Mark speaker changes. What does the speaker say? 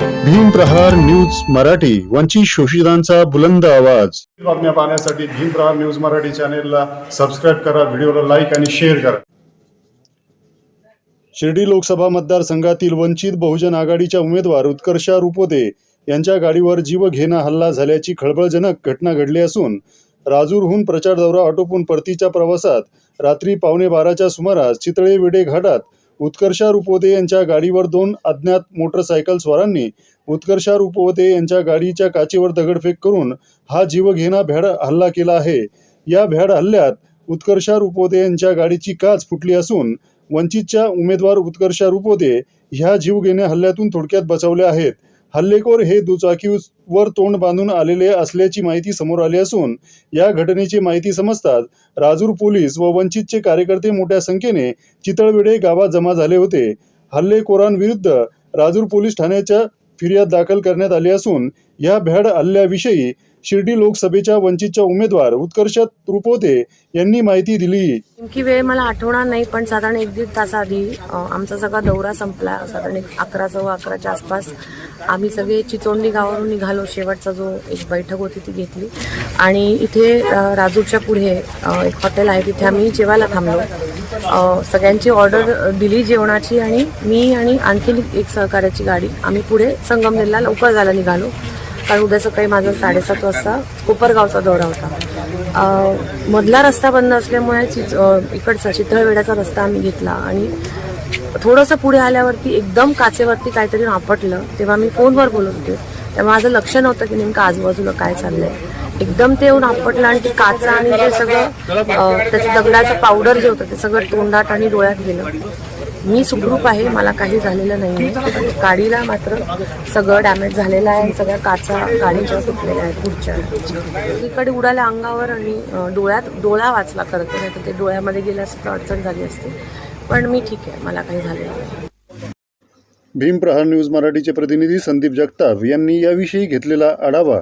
Speaker 1: Bhim Prahar news Marathi वंचित शोषितांचा बुलंद आवाज.
Speaker 2: बातम्या पाहण्यासाठी भीम प्रहार न्यूज मराठी चॅनेलला सबस्क्राईब करा व्हिडिओला लाईक आणि शेअर करा.
Speaker 1: शिर्डी लोकसभा मतदारसंघातील वंचित बहुजन आघाडीच्या उमेदवार उत्कर्षा रुपोदे यांच्या गाडीवर जीवघेणा हल्ला झाल्याची खळबळजनक घटना घडली असून राजूरहून प्रचार दौरा आटोपून परतीच्या प्रवासात रात्री पावणे बाराच्या सुमारास चितळे विडे घाटात उत्कर्षा रुपवते यांच्या गाडीवर दोन अज्ञात मोटरसायकल स्वारांनी उत्कर्षा रुपवते यांच्या गाडीच्या काचेवर दगडफेक करून हा जीवघेणा भ्याड हल्ला केला आहे. या भ्याड हल्ल्यात उत्कर्षा रुपवते यांच्या गाडीची काच फुटली असून वंचितच्या उमेदवार उत्कर्षा रुपवते ह्या जीवघेण्या हल्ल्यातून थोडक्यात बचावल्या आहेत. हल्लेखोर हे दुचाकीवर तोंड बांधून आलेले असल्याची माहिती समोर आली असून या घटनेची माहिती समजताच राजूर पोलीस व वंचितचे कार्यकर्ते मोठ्या संख्येने चितळविडे गावात जमा झाले होते. हल्लेखोरांविरुद्ध राजूर पोलीस ठाण्याच्या फिर्याद दाखल करण्यात आली असून या भ्याड हल्ल्याविषयी शिर्डी लोकसभेच्या वंचितच्या उमेदवार उत्कर्ष रुपोते यांनी माहिती दिली.
Speaker 3: नेमकी वेळ मला आठवणार नाही पण साधारण एक दीड तासाआधी आमचा सगळा दौरा संपला. साधारण एक अकरा सव्वा अकराच्या आसपास आम्ही सगळे चिचोंडी गावावरून निघालो. शेवटचा जो एक बैठक होती ती घेतली. आणि इथे राजूरच्या पुढे एक हॉटेल आहे. तिथे आम्ही जेवायला थांबलो. सगळ्यांची ऑर्डर दिली जेवणाची आणि मी आणि आणखी एक सहकार्याची गाडी. आम्ही पुढे संगमनेरला लवकर जायला निघालो. कारण उद्या सकाळी माझा साडेसात वाजता कोपरगावचा दौरा होता. मधला रस्ता बंद असल्यामुळे चिच इकडचा चितळवेड्याचा रस्ता आम्ही घेतला आणि थोडंसं पुढे आल्यावरती एकदम काचेवरती काहीतरी आपटलं तेव्हा मी फोनवर बोलत होते. तेव्हा माझं लक्ष नव्हतं की नेमकं आजूबाजूला काय चाललंय. एकदम ते येऊन आपटलं आणि ते काचा आणि ते सगळं त्याचं दगडाचं पावडर जे होतं ते सगळं तोंडात आणि डोळ्यात गेलं. मी सुखरूप आहे मला काही झालेलं नाही गाडीला मात्र सगळं डॅमेज झालेलं आहे सगळ्या काचा गाडीच्या तुटलेल्या आहेत पुढच्या इकडे उडाल्या अंगावर आणि डोळ्यात डोळा वाचला खरं तर नाही तर ते डोळ्यामध्ये गेलं तर अडचण झाली असते. पण मी ठीक आहे मला काही झालेलं नाही.
Speaker 1: भीम प्रहार न्यूज मराठीचे प्रतिनिधी संदीप जगताप यांनी याविषयी घेतलेला आढावा